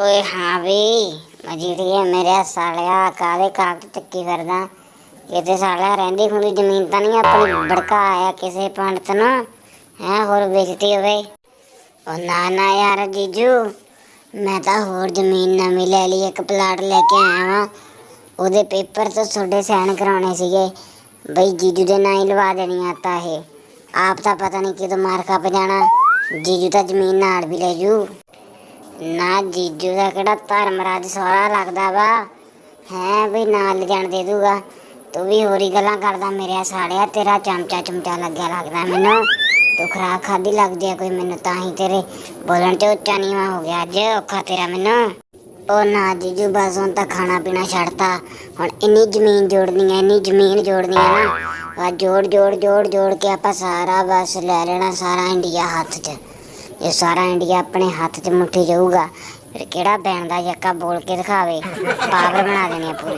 ਓਏ ਹਾਂ ਵੀ ਮਜੀਠੀਏ ਮੇਰੇ ਸਾਲਿਆ ਕਾਦੇ ਕਾਗਜ਼ ਚੱਕੀ ਫਿਰਦਾ? ਕਿਤੇ ਸਾਲਿਆ ਰਹਿੰਦੀ ਖੁੰਦੀ ਜ਼ਮੀਨ ਤਾਂ ਨਹੀਂ, ਆਪਣੀ ਬੜਕਾ ਆਇਆ ਕਿਸੇ ਪੰਡਤ ਨੂੰ। ਹੈ, ਹੋਰ ਵੇਚਤੀ ਹੋਵੇ। ਉਹ ਨਾ ਨਾ ਯਾਰ ਜੀਜੂ, ਮੈਂ ਤਾਂ ਹੋਰ ਜ਼ਮੀਨ ਨਵੀਂ ਲੈ ਲਈ, ਇੱਕ ਪਲਾਟ ਲੈ ਕੇ ਆਇਆ ਵਾਂ। ਉਹਦੇ ਪੇਪਰ ਤੋਂ ਤੁਹਾਡੇ ਸਾਈਨ ਕਰਾਉਣੇ ਸੀਗੇ। ਬਈ ਜੀਜੂ ਦੇ ਨਾਂ ਹੀ ਲਵਾ ਦੇਣੀ ਆ ਤਾਂ ਇਹ। ਆਪ ਤਾਂ ਪਤਾ ਨਹੀਂ ਕਿਦੋਂ ਮਾਰ ਖੱਪ ਜਾਣਾ। ਜੀਜੂ ਤਾਂ ਜ਼ਮੀਨ ਨਾਲ ਵੀ ਲੈ ਜੂ। ਨਾ ਜੀਜੂ ਦਾ ਕਿਹੜਾ ਧਰਮਰਾਜ ਸੋਹਰਾ ਲੱਗਦਾ ਵਾ। ਹੈ ਵੀ ਨਾਲ ਲਿਜਾਣ ਦੇ ਦੂਗਾ। ਤੂੰ ਵੀ ਹੋਰੀ ਗੱਲਾਂ ਕਰਦਾ, ਮੇਰੇ ਸਾੜਿਆ ਤੇਰਾ ਚਮਚਾ ਚਮਚਾ ਲੱਗਿਆ ਲੱਗਦਾ ਮੈਨੂੰ। ਤੂੰ ਖਰਾਕ ਖਾਦੀ ਲੱਗਦੀ ਆ ਕੋਈ ਮੈਨੂੰ ਤਾਂ ਹੀ ਤੇਰੇ ਬੋਲਣ ਤੇ ਉੱਚਾ ਨੀਵਾ ਹੋ ਗਿਆ ਅੱਜ, ਔਖਾ ਤੇਰਾ ਮੈਨੂੰ। ਉਹ ਨਾ ਜੀਜੂ, ਬਸ ਹੁਣ ਤਾਂ ਖਾਣਾ ਪੀਣਾ ਛੱਡਤਾ। ਹੁਣ ਇੰਨੀ ਜ਼ਮੀਨ ਜੋੜਨੀ ਹੈ ਇੰਨੀ ਜ਼ਮੀਨ ਜੋੜਨੀ ਹੈ ਨਾ। ਆ ਜੋੜ ਜੋੜ ਜੋੜ ਜੋੜ ਕੇ ਆਪਾਂ ਸਾਰਾ ਬਸ ਲੈ ਲੈਣਾ ਸਾਰਾ ਇੰਡੀਆ ਹੱਥ 'ਚ। ਇਹ ਸਾਰਾ ਇੰਡੀਆ ਆਪਣੇ ਹੱਥ 'ਚ ਮੁੱਠੀ ਜਾਊਗਾ। ਫਿਰ ਕਿਹੜਾ ਬੈਣ ਦਾ ਯੱਕਾ ਬੋਲ ਕੇ ਦਿਖਾਵੇ? ਪਾਵਰ ਬਣਾ ਦੇਣੀ ਆ ਪੂਰੀ।